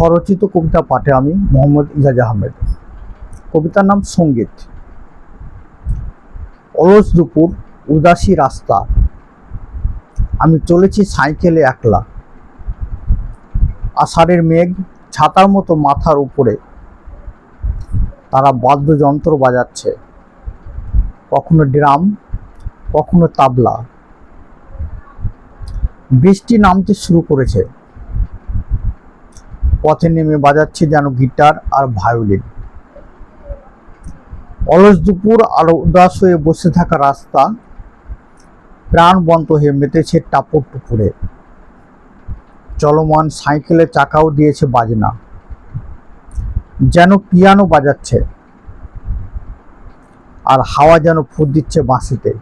স্বরচিত কবিতা পাঠে আমি মোহাম্মদ ইজাজ আহমেদ। কবিতার নাম সংগীত। অলস দুপুর, উদাসী রাস্তা। আমি চলেছি সাইকেলে একলা। আষাঢ়ের মেঘ ছাতার মতো মাথার উপরে। তারা বাদ্যযন্ত্র বাজাচ্ছে। কখনো ড্রাম, কখনো তাবলা। বৃষ্টি নামতে শুরু করেছে। পথে নেমে বাজাচ্ছে যেন গিটার আর ভায়োলিন। অলস দুপুর আর উদাস হয়ে বসে থাকা রাস্তা প্রাণবন্ত হয়ে মেতেছে টাপড় টুপুরে চলমান সাইকেলের চাকাও দিয়েছে বাজনা। যেন পিয়ানো বাজাচ্ছে আর হাওয়া যেন ফুট দিচ্ছে বাঁশিতে।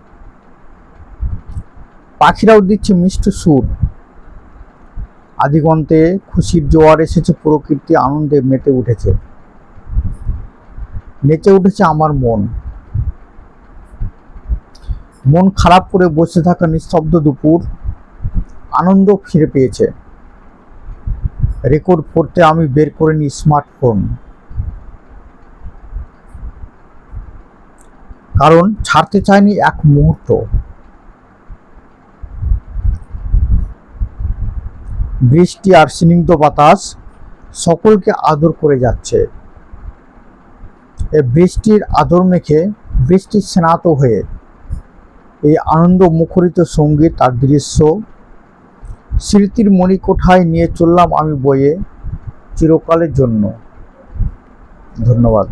পাখিরাও দিচ্ছে মিষ্টি সুর। আদিগন্তে খুশির জোয়ার এসেছে, প্রকৃতি আনন্দে মেতে উঠেছে। নেচে উঠেছে আমার মন। মন খারাপ করে বসে থাকা নিস্তব্ধ দুপুর আনন্দ ফিরে পেয়েছে। রেকর্ড করতে আমি বের করে নিই স্মার্টফোন। কারণ ছাড়তে চাইনি এক মুহূর্ত। বৃষ্টি আর স্নিগ্ধ বাতাস সকলকে আদর করে যাচ্ছে। এ বৃষ্টির আদর মেখে বৃষ্টি স্নাত হয়ে এই আনন্দ মুখরিত সংগীত আর দৃশ্য স্মৃতির মণিকোঠায় নিয়ে চললাম আমি বইয়ে চিরকালের জন্য। ধন্যবাদ।